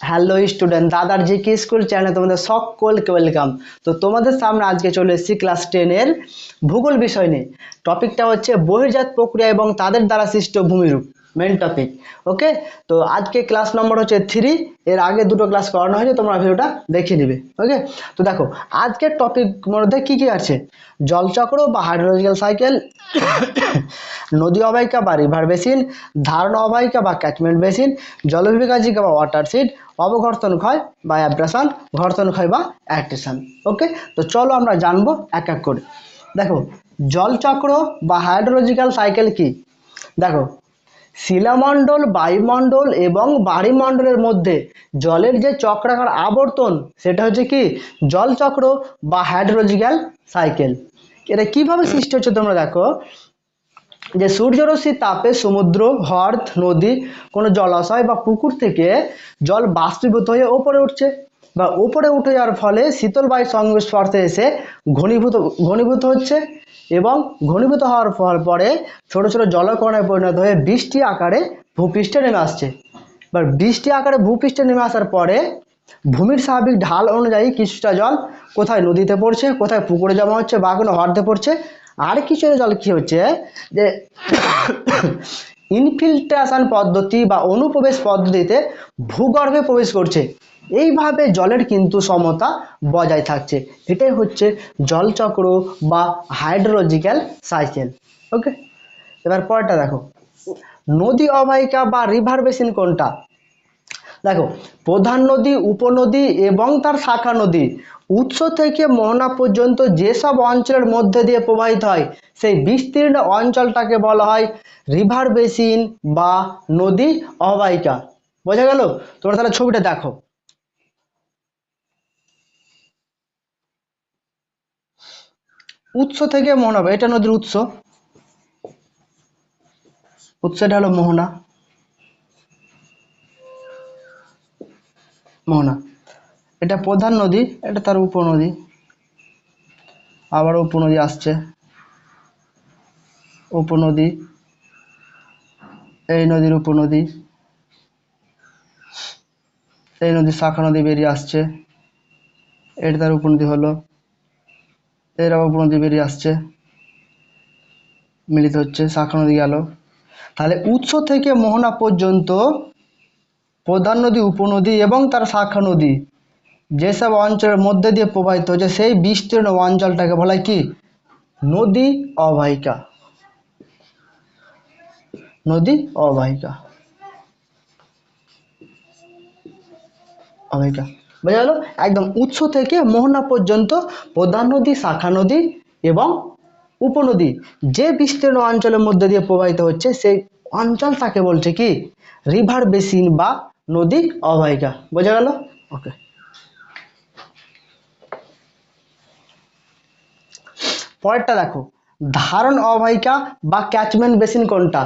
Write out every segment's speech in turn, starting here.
Hello student দাদার জি কি school channel তোমাদের সকলকে ওয়েলকাম তো তোমাদের সামনে আজকে চলে এসেছি ক্লাস টেনের ভূগোল বিষয় নিয়ে। টপিকটা হচ্ছে বহির্জাত প্রক্রিয়া এবং তাদের দ্বারা সৃষ্ট ভূমিরূপ। Main topic okay? তো আজকে ক্লাস নম্বর হচ্ছে থ্রি এর আগে দুটো ক্লাস করানো হয়েছে তোমরা ভিডিওটা দেখে নিবে, ওকে? তো দেখো, আজকের টপিক মধ্যে কি কি আছে? জলচক্র বা হাইড্রোলজিক্যাল সাইকেল নদী অবাহিকা বা রিভার বেসিন ধারণ অবাহিকা বা ক্যাচমেন্ট বেসিন জলবিভাজিকা বা ওয়াটার সিড অবঘর্তন ক্ষয় বা অ্যাব্রাশন ঘর্তন ক্ষয় বা অ্যাক্টেশন ওকে? তো চলো আমরা জানব এক এক করে। দেখো, জলচক্র বা হাইড্রোলজিক্যাল সাইকেল কি? দেখো শিলামণ্ডল, বায়ুমণ্ডল এবং বাড়িমণ্ডলের মধ্যে জলের যে চক্রাকার আবর্তন, সেটা হচ্ছে কি? জলচক্র বা হাইড্রোলজিক্যাল সাইকেল। এটা কীভাবে সৃষ্টি হচ্ছে তোমরা দেখো? যে সূর্যরশ্মির তাপে সমুদ্র হ্রদ নদী, কোনো জলাশয় বা পুকুর থেকে জল বাষ্পীভূত হয়ে ওপরে উঠছে। বা উপরে উঠে যাওয়ার ফলে শীতল বায়ুর সংস্পর্শে এসে ঘনীভূত ঘনীভূত হচ্ছে এবং ঘনীভূত হওয়ার ফল- পরে ছোট ছোট জলকণায় পরিণত হয়ে বৃষ্টি আকারে ভূপৃষ্ঠে নেমে আসছে। এবার বৃষ্টি আকারে ভূপৃষ্ঠে নেমে আসার পরে ভূমির স্বাভাবিক ঢাল অনুযায়ী কিছুটা জল কোথায় নদীতে পড়ছে, কোথায় পুকুরে জমা হচ্ছে বা কোনো হ্রদে পড়ছে, আর কিছু জল কি হচ্ছে যে ইনফিল্ট্রেশন পদ্ধতি বা অনুপ্রবেশ পদ্ধতিতে ভূগর্ভে প্রবেশ করছে। এইভাবে জলের কিন্তু সমতা বজায় থাকছে। এটাই হচ্ছে জলচক্র বা হাইড্রোলজিক্যাল সাইকেল ওকে এবার পরেরটা দেখো। নদী অবাহিকা বা রিভার বেসিন কোনটা? দেখো, প্রধান নদী, উপনদী এবং তার শাখা নদী। উৎস থেকে মোহনা পর্যন্ত যেসব অঞ্চলের মধ্যে দিয়ে প্রবাহিত হয়, সেই বিস্তীর্ণ অঞ্চলটাকে বলা হয় রিভার বেসিন বা নদী অবাহিকা বোঝা গেল? তোমরা তাহলে ছবিটা দেখো। উৎস থেকে মোহনা, এটা নদীর উৎস। উৎসটা হলো মোহনা। মোহনা। এটা প্রধান নদী, এটা তার উপনদী। আবার উপনদী আসছে। উপনদী, এই নদীর উপনদী। এই নদীর শাখা নদী বেরিয়ে আসছে। এটা তার উপনদী হলো। এর আবার উপনদী বেরিয়ে আসছে। মিলিত হচ্ছে, শাখা নদী গেল। তাহলে উৎস থেকে মোহনা পর্যন্ত প্রধান নদী, উপনদী এবং তার শাখা নদী। যেসব অঞ্চলের মধ্যে দিয়ে প্রবাহিত হচ্ছে, সেই বিস্তীর্ণ অঞ্চলটাকে বলা হয় কি? নদী অবাহিকা নদী অবাহিকা অবাহিকা বোঝা গেল? একদম উৎস থেকে মোহনা পর্যন্ত প্রধান নদী, শাখা নদী এবং উপনদী। যে বিস্তীর্ণ অঞ্চলের মধ্যে দিয়ে প্রবাহিত হচ্ছে, সেই অঞ্চল তাকে বলছে কি? রিভার বেসিন বা নদী অবাহিকা বোঝা গেল? ওকে পরেরটা দেখো। ধারণ অবাহিকা বা ক্যাচমেন্ট বেসিন কোনটা?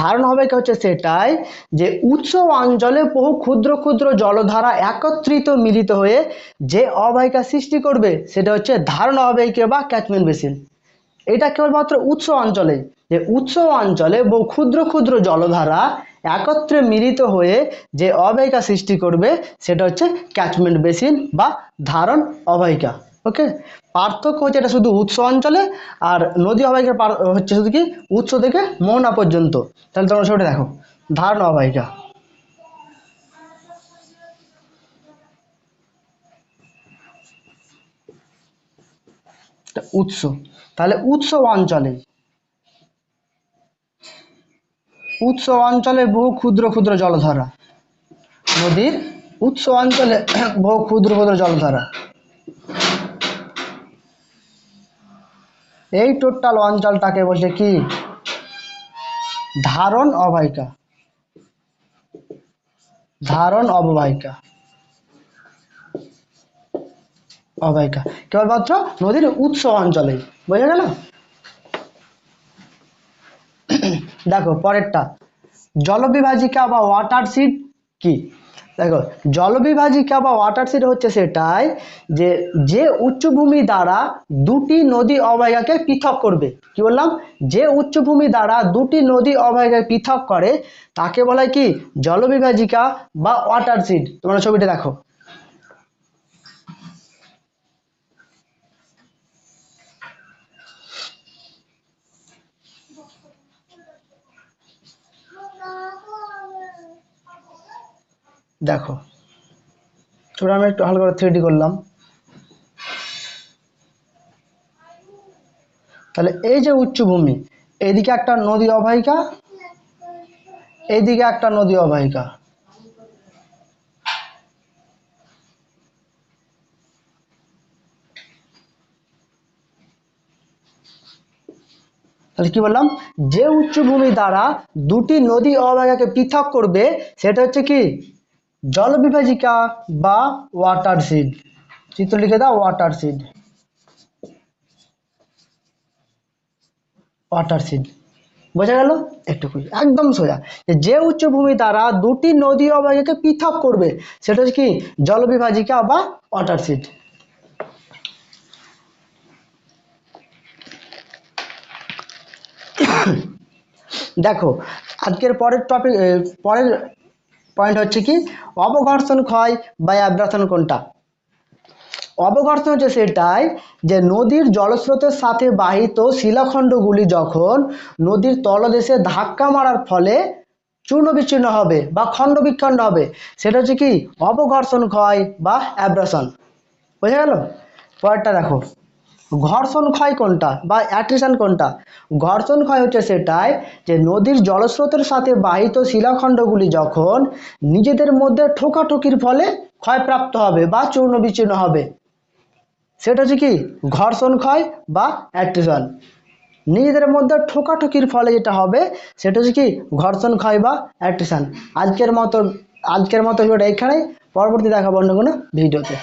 ধারণ অবাহিকা হচ্ছে সেটাই যে উৎস অঞ্চলে বহু ক্ষুদ্র ক্ষুদ্র জলধারা একত্রিত মিলিত হয়ে যে অবাহিকা সৃষ্টি করবে, সেটা হচ্ছে ধারণ অবাহিকা বা ক্যাচমেন্ট বেসিন এটা কেবলমাত্র উৎস অঞ্চলে যে উৎস অঞ্চলে বহু ক্ষুদ্র ক্ষুদ্র জলধারা একত্রে মিলিত হয়ে যে অবাহিকা সৃষ্টি করবে, সেটা হচ্ছে ক্যাচমেন্ট বেসিন বা ধারণ অবাহিকা ওকে পার্থক্য হচ্ছে এটা শুধু উৎস অঞ্চলে, আর নদী অবাহিকার হচ্ছে শুধু কি? উৎস থেকে মোহনা পর্যন্ত। তাহলে তোমরা সেটা দেখো, ধারণ অবাহিকা। উৎস, তাহলে উৎস অঞ্চলে উৎস অঞ্চলে বহু ক্ষুদ্র ক্ষুদ্র জলধারা। নদীর উৎস অঞ্চলে বহু ক্ষুদ্র ক্ষুদ্র জলধারা। এই টোটাল অঞ্চলটাকে বলছে কি? ধারণ অবাহিকা ধারণ অববাহিকা। অবাহিকা কেবলমাত্র নদীর উৎস অঞ্চলে বোঝা গেল? দেখো, পরেরটা। জলবিভাজিকা বা ওয়াটার সিড কি? দেখো, জলবিভাজিকা বা ওয়াটার সিড হচ্ছে সেটাই যে যে উচ্চভূমি দ্বারা দুটি নদী অববাহিকাকে পৃথক করবে। কি বললাম? যে উচ্চভূমি দ্বারা দুটি নদী অববাহিকাকে পৃথক করে, তাকে বলা হয় কি? জলবিভাজিকা বা ওয়াটার সিড তোমরা ছবিটা দেখো। দেখো। ছোট আমি একটু হালকা থ্রি করলাম। তাহলে এই যে উচ্চভূমি এইদিকে একটা নদী অববাহিকা এইদিকে একটা নদী অববাহিকা। তাহলে কি বললাম? যে উচ্চভূমি দ্বারা দুটি নদী অববাহিকাকে পৃথক করবে, সেটা হচ্ছে কি? জলবিভাজিকা বা ওয়াটার সিড চিত্র লিখে দাও ওয়াটার সিড বোঝা গেল? একটুকুই একদম সোজা। যে যে উচ্চভূমি দ্বারা দুটি নদী অববাহিকাকে পৃথক করবে, সেটা হচ্ছে কি? জলবিভাজিকা বা ওয়াটার সিড দেখো, আজকের পরের টপিক পরের পয়েন্ট হচ্ছে কি? অবঘর্ষণ ক্ষয় বা অ্যাব্রাশন কোনটা? অবঘর্ষণ হচ্ছে সেটাই যে নদীর জলস্রোতের সাথে বাহিত শিলাখণ্ডগুলি যখন নদীর তলদেশে ধাক্কা মারার ফলে চূর্ণ বিচ্ছিন্ন হবে বা খণ্ড বিখণ্ড হবে, সেটা হচ্ছে কি? অবঘর্ষণ ক্ষয় বা অ্যাব্রাশন বোঝা গেল? পরেরটা দেখো। ঘর্ষণ ক্ষয় কোনটা বা অ্যাট্রিশন কোনটা? ঘর্ষণ ক্ষয় হচ্ছে সেটাই যে নদীর জলস্রোতের সাথে বাহিত শিলাখণ্ডগুলি যখন নিজেদের মধ্যে ঠোকাঠুকির ফলে ক্ষয়প্রাপ্ত হবে বা চূর্ণ বিচ্ছিন্ন হবে। সেটা হচ্ছে কি? ঘর্ষণ ক্ষয় বা অ্যাট্রিশন নিজেদের মধ্যে ঠোকাঠুকির ফলে যেটা হবে, সেটা হচ্ছে কি? ঘর্ষণ ক্ষয় বা অ্যাট্রিশন আজকের মতো আজকের মতো ভিডিওটা এখানেই। পরবর্তী দেখাবো অন্য কোনো ভিডিওতে।